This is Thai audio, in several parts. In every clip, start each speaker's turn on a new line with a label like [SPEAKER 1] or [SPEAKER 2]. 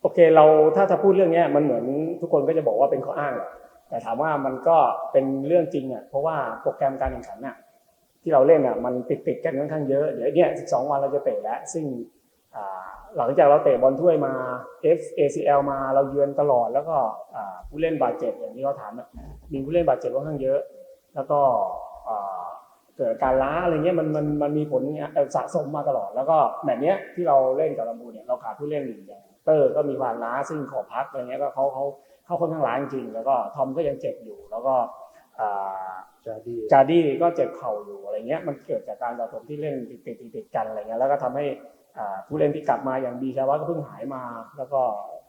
[SPEAKER 1] โอเคเราถ้าจะพูดเรื่องนี้มันเหมือนทุกคนก็จะบอกว่าเป็นข้ออ้าง แต่ถามว่ามันก็เป็นเรื่องจริงอะเพราะว่าโปรแกรมการแข่งขันอะที่เราเล่นอะมันติดติดกันค่อนข้างเยอะเดี๋ยวเนี่ยสองวันเราจะเตะแล้ว ซึ่งหลังจากเราเตะบอลถ้วยมา FACL มาเราเยือนตลอด แล้วก็ผู้เล่นบาดเจ็บอย่างที่เราถามมีผู้เล่นบาดเจ็บค่อนข้างเยอะ แล้วก็ กิดการล้าอะไรเงี้ยมันมันมันมีผลเอ่อสะสมมาตลอด แล้วก็แบบเนี้ยที่เราเล่นกับลำพูนเนี่ยเราขาดผู้เล่นอย่างเตอร์ก็มีความล้าซึ่งขอพักอะไรเงี้ยก็เขาเขาเขาค่อนข้างล้าจริงๆแล้วก็ทอมก็ยังเจ็บอยู่ แล้วก็อ่า
[SPEAKER 2] จาดี
[SPEAKER 1] จาร์ดี้ก็เจ็บเข่าอยู่อะไรเงี้ยมันเกิดจากการสะสมที่เล่นติดติดติดๆกันอะไรเงี้ยแล้วก็ทำให้อ่าผู้เล่นที่กลับมาอย่างบีชาวะก็เพิ่งหายมา แล้วก็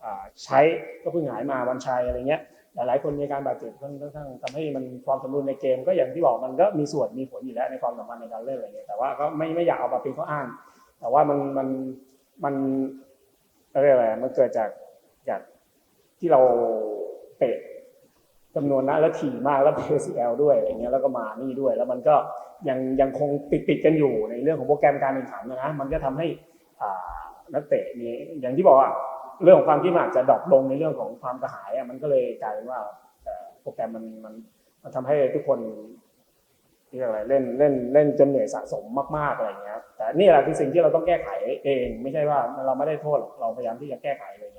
[SPEAKER 1] อ่าใช้ก็เพิ่งหายมาวันชัยอะไรเงี้ย หลายๆคนมีการบาดเจ็บค่อนข้างทำให้มันความสมดุลในเกม ก็อย่างที่บอกมันก็มีส่วนมีผลอยู่แล้วในความสัมพันธ์ในการเล่นอะไรเงี้ยแต่ว่าก็ไม่ไม่อยากเอามาเป็นข้ออ้าง แต่ว่ามันมันมันเรียกอะไรมันเกิดจากจากที่เราเตะจำนวนนะแล้วถี่มากแล้ว PCL ด้วยอะไรเงี้ยแล้วก็มานี่ด้วย แล้วมันก็ยังยังคงติดติดกันอยู่ในเรื่องของโปรแกรมการแข่งขันนะนะมันก็ทำให้อ่านักเตะมีอย่างที่บอกอะ เรื่องของความที่มันอาจจะดรอปลงในเรื่องของความกระหายอะมันก็เลยกลายเป็นว่าโปรแกรมมันมันมันทำให้ทุกคนเรียกอะไรเล่นเล่นเล่นจนเหนื่อยสะสมมากๆอะไรเงี้ยแต่นี่แหละคือสิ่งที่เราต้องแก้ไขเอง ไม่ใช่ว่าเราไม่ได้โทษหรอกเราพยายามที่จะแก้ไขเลย